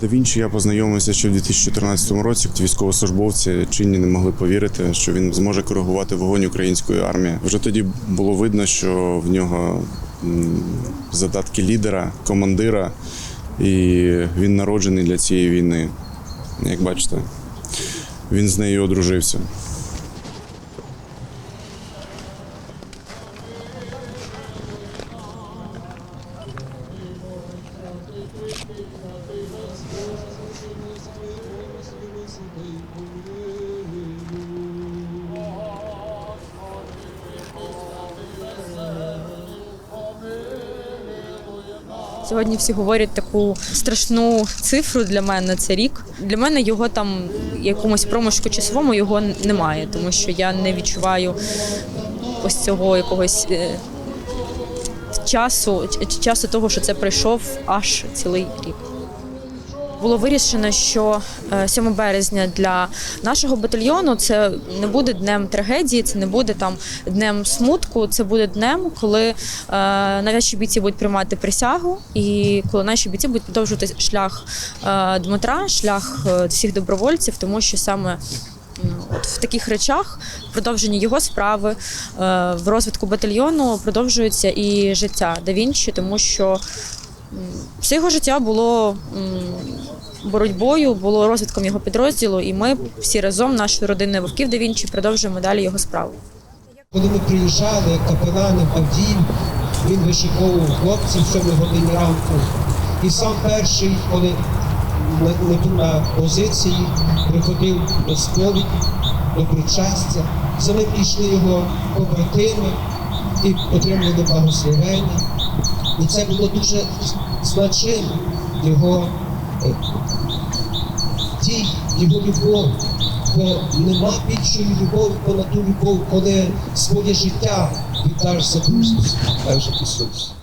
До Вінчі я познайомився ще в 2014 році. Військовослужбовці чинні не могли повірити, що він зможе коригувати вогонь української армії. Вже тоді було видно, що в нього задатки лідера, командира, і він народжений для цієї війни. Як бачите, він з нею одружився. Сьогодні всі говорять таку страшну цифру для мене. Це рік. Для мене його там якомусь проміжку часовому його немає, тому що я не відчуваю ось цього якогось е, часу, часу того, що це пройшов аж цілий рік. Було вирішено, що е, 7 березня для нашого батальйону це не буде днем трагедії, це не буде там днем смутку. Це буде днем, коли е, наші бійці будуть приймати присягу, і коли наші бійці будуть продовжувати шлях е, Дмитра, шлях е, всіх добровольців, тому що саме. От в таких речах в продовженні його справи е, в розвитку батальйону продовжується і життя Да Вінчі, тому що все його життя було боротьбою, було розвитком його підрозділу, і ми всі разом, нашою родиною Вовків да Вінчі, продовжуємо далі його справу. Коли ми приїжджали капелани в він вишиковував хлопців в 7 годині ранку. І сам перший, коли на позиції приходив до сповіді, до причастя, за ним пішли його побратими і отримали благословення. І це було дуже значимо його тій, дій, його любов. Бо нема більшої любові понад ту любов, коли своє життя віддаш за Христос, каже Ісус.